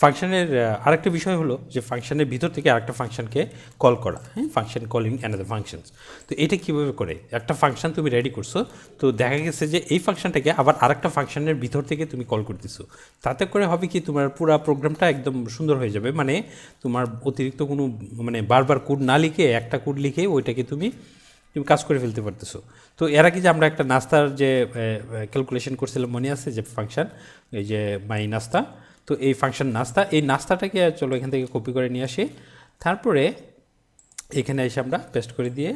ফাংশনের আরেকটা বিষয় হলো যে ফাংশনের ভিতর থেকে আরেকটা ফাংশনকে কল করা হ্যাঁ? ফাংশন কলিং অ্যানাদার ফাংশনস তো এটা কীভাবে করে? একটা ফাংশন তুমি রেডি করছ, তো দেখা গেছে যে এই ফাংশনটাকে আবার আরেকটা ফাংশনের ভিতর থেকে তুমি কল করতেছো। তাতে করে হবে কি তোমার পুরো প্রোগ্রামটা একদম সুন্দর হয়ে যাবে। মানে তোমার অতিরিক্ত কোনো মানে বারবার কোড না লিখে, একটা কোড লিখে ওইটাকে তুমি তুমি কাজ করে ফেলতে পারতেছো। তো এর আগে যে আমরা একটা নাস্তার যে ক্যালকুলেশন করছিলাম মনে আছে যে ফাংশন এই যে মাই নাস্তা তো এই ফাংশন নাস্তা, এই নাস্তাটাকে চলো এখান থেকে কপি করে নিয়ে আসি। তারপরে এখানে এসে আমরা পেস্ট করে দিয়ে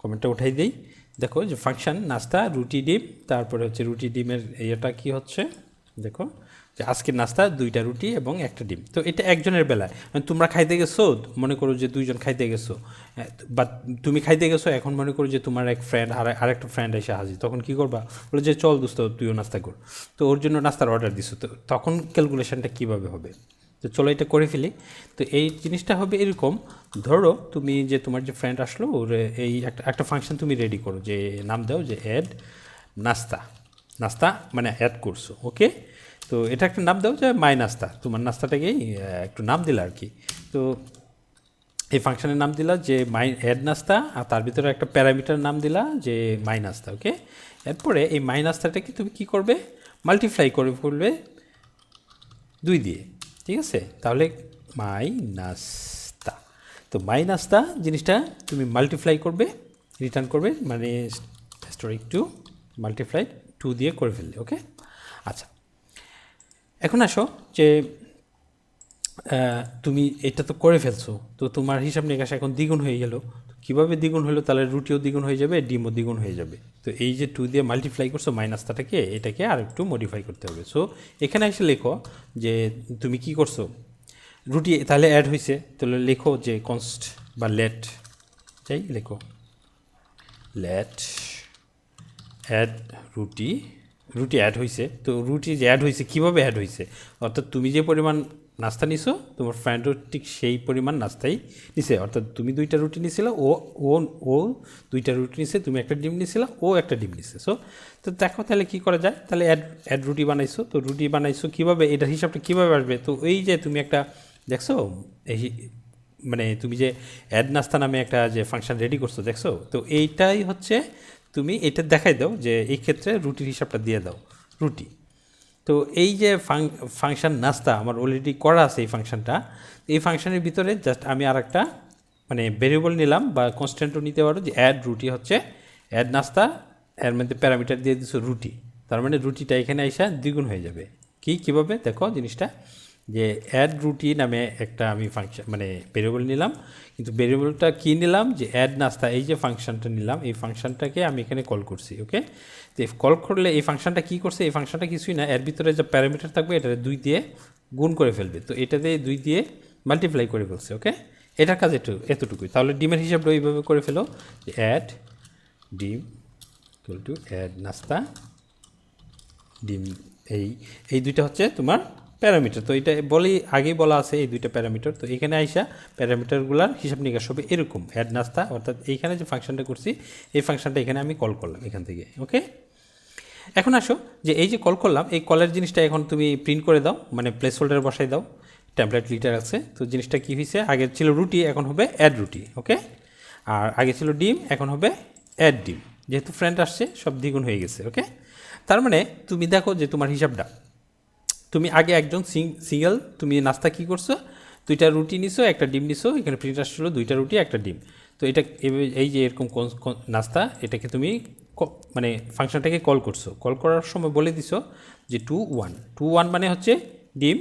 কমেন্টটা উঠাই দিই। দেখো যে ফাংশন নাস্তা, রুটি, ডিম, তারপরে হচ্ছে রুটি, ডিমের ইয়েটা কি হচ্ছে? দেখো যে আজকের নাস্তা, দুইটা রুটি এবং একটা ডিম। তো এটা একজনের বেলায়। মানে তোমরা খাইতে গেছো, মনে করো যে দুইজন খাইতে গেছো। বা তুমি খাইতে গেছো, এখন মনে করো যে তোমার এক ফ্রেন্ড আর আরেকটা ফ্রেন্ড এসে হাজির। তখন কি করবা? বলে যে, চল দোস্ত, তুইও নাস্তা কর। তো ওর জন্য নাস্তার অর্ডার দিছো। তো তখন ক্যালকুলেশনটা কীভাবে হবে? তো চলো এটা করে ফেলি। তো এই জিনিসটা হবে এরকম। ধরো তুমি যে তোমার যে ফ্রেন্ড আসলো, ওর এই একটা একটা ফাংশন তুমি রেডি করো। যে নাম দাও যে অ্যাড নাস্তা। নাস্তা মানে অ্যাড করছ ওকে তো এটা একটা নাম দাও যে মাই নাস্তা। তোমার নাস্তাটাকেই একটু নাম দিলা আর কি। তো এই ফাংশনের নাম দিলা যে মাই অ্যাড নাস্তা, আর তার ভিতরে একটা প্যারামিটার নাম দিলা যে মাই নাস্তা, ওকে? এরপরে এই মাই নাস্তাটাকে তুমি কি করবে? মাল্টিপ্লাই করে ফেলবে দুই দিয়ে, ঠিক আছে? তাহলে মাই নাস্তা। তো মাই নাস্তা জিনিসটা তুমি মাল্টিপ্লাই করবে, রিটার্ন করবে মানে স্টোরি টু মাল্টিপ্লাই টু দিয়ে করে ফেললে, ওকে? আচ্ছা এখন আসো যে তুমি এটা তো করে ফেলছো, তো তোমার হিসাব নিকাশ এখন দ্বিগুণ হয়ে গেল কীভাবে দ্বিগুণ হলো? তাহলে রুটিও দ্বিগুণ হয়ে যাবে, ডিমও দ্বিগুণ হয়ে যাবে। তো এই যে টু দিয়ে মাল্টিপ্লাই করছ মাইনাসটাকে এটাকে আর একটু মডিফাই করতে হবে। সো এখানে এসে লেখো যে, তুমি কি করছ? রুটি, তাহলে অ্যাড হয়েছে তাহলে লেখো যে কনস্ট বা লেট যাই লেখো। লেট অ্যাড রুটি রুটি অ্যাড হয়েছে তো রুটি যে অ্যাড হয়েছে কীভাবে অ্যাড হয়েছে অর্থাৎ তুমি যে পরিমাণ নাস্তা নিছো, তোমার ফ্রেন্ডও ঠিক সেই পরিমাণ নাস্তাই নিছে। অর্থাৎ তুমি দুইটা রুটি নিছিল, ও ও ও দুইটা রুটি নিছে, তুমি একটা ডিম নিছিল, ও একটা ডিম নিছে। সো তো দেখো তাহলে কী করা যায়? তাহলে অ্যাড অ্যাড রুটি বানাইছো। তো রুটি বানাইছো কীভাবে? এটার হিসাবটা কীভাবে আসবে? তো এই যে তুমি একটা, দেখছ? এই মানে তুমি যে অ্যাড নাস্তা নামে একটা যে ফাংশন রেডি করছ, দেখছ? তো এইটাই হচ্ছে তুমি এটা দেখাই দাও যে এই ক্ষেত্রে রুটির হিসাবটা দিয়ে দাও, রুটি। তো এই যে ফাংশন নাস্তা, আমার অলরেডি করা আছে এই ফাংশনটা, এই ফাংশনের ভিতরে জাস্ট আমি আর একটা মানে ভেরিয়েবল নিলাম বা কনস্ট্যান্টও নিতে পারো যে অ্যাড রুটি হচ্ছে অ্যাড নাস্তা, এর মধ্যে প্যারামিটার দিয়ে দিছো রুটি। তার মানে রুটিটা এখানে আইসা দ্বিগুণ হয়ে যাবে। কি, কীভাবে? দেখো জিনিসটা। যে অ্যাড রুটি নামে একটা আমি ফাংশন মানে ভেরিয়েবল নিলাম। কিন্তু ভেরিয়েবলটা কী নিলাম? যে অ্যাড নাস্তা, এই যে ফাংশনটা নিলাম, এই ফাংশনটাকে আমি এখানে কল করছি ওকে তো কল করলে এই ফাংশনটা কী করছে? এই ফাংশনটা কিছুই না। এর ভিতরে যে প্যারামিটার থাকবে এটা দুই দিয়ে গুণ করে ফেলবে। তো এটা দিয়ে দুই দিয়ে মাল্টিপ্লাই করে ফেলছে ওকে এটার কাজ একটু এতটুকুই। তাহলে ডিমের হিসাবটা ওইভাবে করে ফেলো। যে অ্যাড ডিম টু অ্যাড নাস্তা, ডিম এই এই দুইটা হচ্ছে তোমার প্যারামিটার। তো এটা বলেই আগেই বলা আছে এই দুইটা প্যারামিটার। তো এখানে আইসা প্যারামিটারগুলোর হিসাব নিকাশ হবে এরকম অ্যাড নাস্তা। অর্থাৎ এইখানে যে ফাংশনটা করছি, এই ফাংশনটা এখানে আমি কল করলাম এখান থেকে ওকে এখন আসো, যে এই যে কল করলাম, এই কলের জিনিসটা এখন তুমি প্রিন্ট করে দাও মানে প্লেস হোল্ডারে বসাই দাও ট্যাবলেট লিটার আছে। তো জিনিসটা কী হয়েছে আগে ছিল রুটি, এখন হবে অ্যাড রুটি ওকে আর আগে ছিল ডিম, এখন হবে অ্যাড ডিম। যেহেতু ফ্রেন্ড আসছে, সব দ্বিগুণ হয়ে গেছে ওকে তার মানে তুমি দেখো যে তোমার হিসাবটা তুমি আগে একজন সিঙ্গেল, তুমি নাস্তা কী করছ? দুইটা রুটি নিছো, একটা ডিম নিছো, এখানে প্রিন্ট আসছিল, দুইটা রুটি, একটা ডিম। তো এটা এই যে এরকম নাস্তা, এটাকে তুমি মানে ফাংশনটাকে কল করছ। কল করার সময় বলে দিছো যে টু ওয়ান। টু ওয়ান মানে হচ্ছে ডিম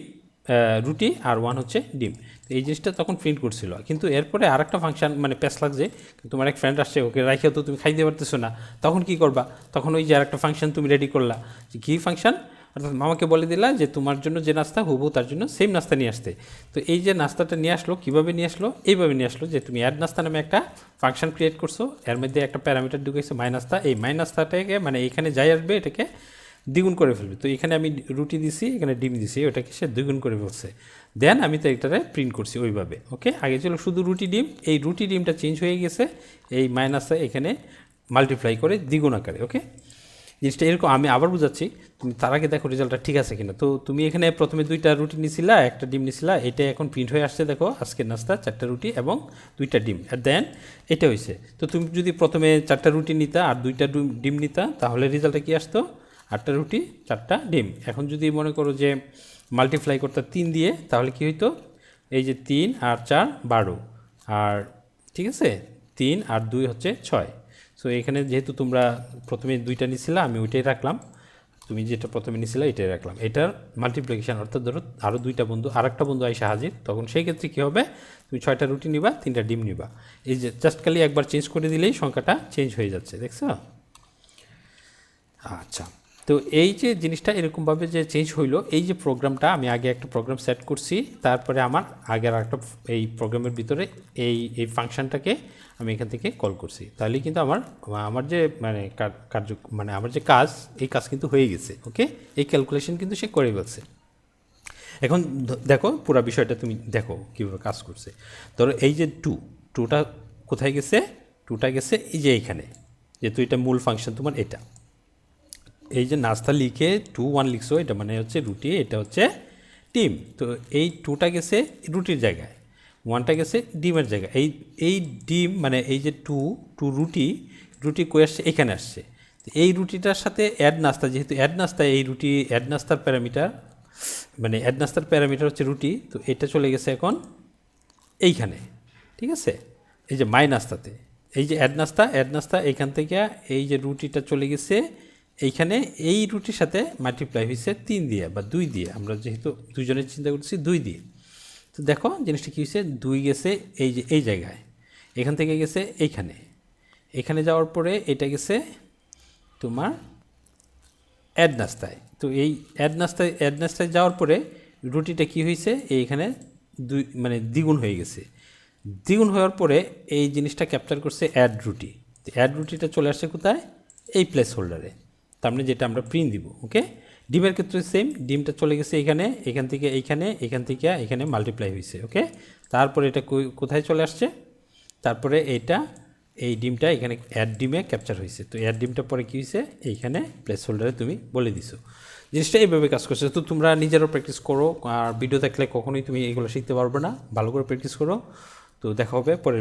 রুটি, আর ওয়ান হচ্ছে ডিম। তো এই জিনিসটা তখন প্রিন্ট করছিল। কিন্তু এরপরে আর একটা ফাংশন মানে প্যাস লাগছে, তোমার এক ফ্রেন্ড আসছে, ওকে রাখিও তো তুমি খাইতে পারতেছো না। তখন কি করবা? তখন ওই যে আর একটা ফাংশন তুমি রেডি করলা। যে কী ফাংশন? অর্থাৎ মামাকে বলে দিলা যে তোমার জন্য যে নাস্তা হুবু তার জন্য সেম নাস্তা নিয়ে আসতে। তো এই যে নাস্তাটা নিয়ে আসলো, কীভাবে নিয়ে আসলো? এইভাবে নিয়ে আসলো যে তুমি অ্যাড নাস্তা নামে একটা ফাংশন ক্রিয়েট করছ, এর মধ্যে একটা প্যারামিটার ঢুকেছো মাই নাস্তা। এই মাই নাস্তাটাকে মানে এখানে যাই আসবে, এটাকে দ্বিগুণ করে ফেলবে। তো এখানে আমি রুটি দিছি, এখানে ডিম দিছি, ওটাকে সে দ্বিগুণ করে ফেলছে। দেন আমি তো এটারে প্রিন্ট করছি ওইভাবে ওকে আগে ছিল শুধু রুটি ডিম, এই রুটি ডিমটা চেঞ্জ হয়ে গেছে, এই মাইনাসে এখানে মাল্টিপ্লাই করে দ্বিগুণ আকারে ওকে জিনিসটা এরকম, আমি আবার বুঝাচ্ছি, তুমি তার আগে দেখো রেজাল্টটা ঠিক আছে কিনা। তো তুমি এখানে প্রথমে দুইটা রুটি নিছিলা, একটা ডিম নিছিলা, এটা এখন প্রিন্ট হয়ে আসছে দেখো আজকের নাস্তা, চারটা রুটি এবং দুইটা ডিম আর দেন এটা হয়েছে তো তুমি যদি প্রথমে চারটা রুটি নিতা আর দুইটা ডুম- নিতা, তাহলে রেজাল্টটা কি আসতো? আটটা রুটি, চারটা ডিম। এখন যদি মনে করো যে মাল্টিপ্লাই করতে তিন দিয়ে, তাহলে কি হইতো? এই যে তিন আর চার বারো, আর ঠিক আছে? তিন আর দুই হচ্ছে ছয়। সো এখানে যেহেতু তোমরা প্রথমে দুইটা নিছিলা, আমি ওইটাই রাখলাম। তুমি যেটা প্রথমে নিছিলা, এটাই রাখলাম। এটার মাল্টিপ্লিকেশান অর্থাৎ ধরো আরও দুইটা বন্ধু আর একটা বন্ধু আইসা হাজির, তখন সেই ক্ষেত্রে কী হবে? তুমি ছয়টা রুটি নিবা, তিনটা ডিম নিবা। এই যে জাস্ট খালি একবার চেঞ্জ করে দিলেই সংখ্যাটা চেঞ্জ হয়ে যাচ্ছে, দেখছ? আচ্ছা। তো এই যে জিনিসটা এরকমভাবে যে চেঞ্জ হইল, এই যে প্রোগ্রামটা আমি আগে একটা প্রোগ্রাম সেট করছি, তারপরে আমার আগের একটা এই প্রোগ্রামের ভিতরে এই এই ফাংশনটাকে আমি এখান থেকে কল করছি। তাহলে কিন্তু আমার আমার যে মানে কার্য মানে আমার যে কাজ, এই কাজ কিন্তু হয়ে গেছে ওকে এই ক্যালকুলেশন কিন্তু সে করে ফেলছে। এখন দেখো পুরো বিষয়টা তুমি দেখো কীভাবে কাজ করছে। ধরো এই যে টু টুটা কোথায় গেছে? টুটা গেছে এই যে এইখানে যেহেতু এটা মূল ফাংশন তোমার এটা। এই যে নাস্তা লিখে টু ওয়ান লিখছো, এটা মানে হচ্ছে রুটি, এটা হচ্ছে ডিম। তো এই টুটা গেছে রুটির জায়গায় ওয়ানটা গেছে ডিমের জায়গায়। এই এই ডিম মানে এই যে টু টু রুটি রুটি কয়ে আসছে? এখানে আসছে। এই রুটিটার সাথে অ্যাড নাস্তা, যেহেতু অ্যাড নাস্তা, এই রুটি অ্যাড নাস্তার প্যারামিটার মানে অ্যাড নাস্তার প্যারামিটার হচ্ছে রুটি, তো এটা চলে গেছে এখন এইখানে, ঠিক আছে? এই যে মাই নাস্তাতে, এই যে অ্যাড নাস্তা অ্যাড নাস্তা এইখান থেকে এই যে রুটিটা চলে গেছে এইখানে এই রুটির সাথে মাল্টিপ্লাই হয়েছে তিন দিয়ে বা দুই দিয়ে। আমরা যেহেতু দুজনের চিন্তা করছি দুই দিয়ে। তো দেখো, জিনিসটা কী হয়েছে? দুই গেছে এই যে, এই জায়গায়। এখান থেকে গেছে এইখানে। এখানে যাওয়ার পরে এটা গেছে তোমার অ্যাড নাস্তায়। তো এই অ্যাড নাস্তায় অ্যাড নাস্তায় যাওয়ার পরে রুটিটা কি হয়েছে? এইখানে দুই মানে দ্বিগুণ হয়ে গেছে। দ্বিগুণ হওয়ার পরে এই জিনিসটা ক্যাপচার করছে অ্যাড রুটি। অ্যাড রুটিটা চলে আসছে কোথায়? এই প্লেস হোল্ডারে তার মানে যেটা আমরা প্রিন্ট দিব ওকে ডিমের ক্ষেত্রে সেম ডিমটা চলে গেছে এখানে, এখান থেকে এইখানে, এখান থেকে এখানে মাল্টিপ্লাই হয়েছে ওকে তারপরে এটা কোথায় চলে আসছে? তারপরে এটা, এই ডিমটা এখানে অ্যাড ডিমে ক্যাপচার হয়েছে তো অ্যাড ডিমটা পরে কী হয়েছে এইখানে প্লেস হোল্ডারে তুমি বলে দিছো। জিনিসটা এইভাবে কাজ করছে। তো তোমরা নিজেরও প্র্যাকটিস করো, আর ভিডিও দেখলে কখনোই তুমি এগুলো শিখতে পারবে না। ভালো করে প্র্যাকটিস করো। তো দেখা হবে পরের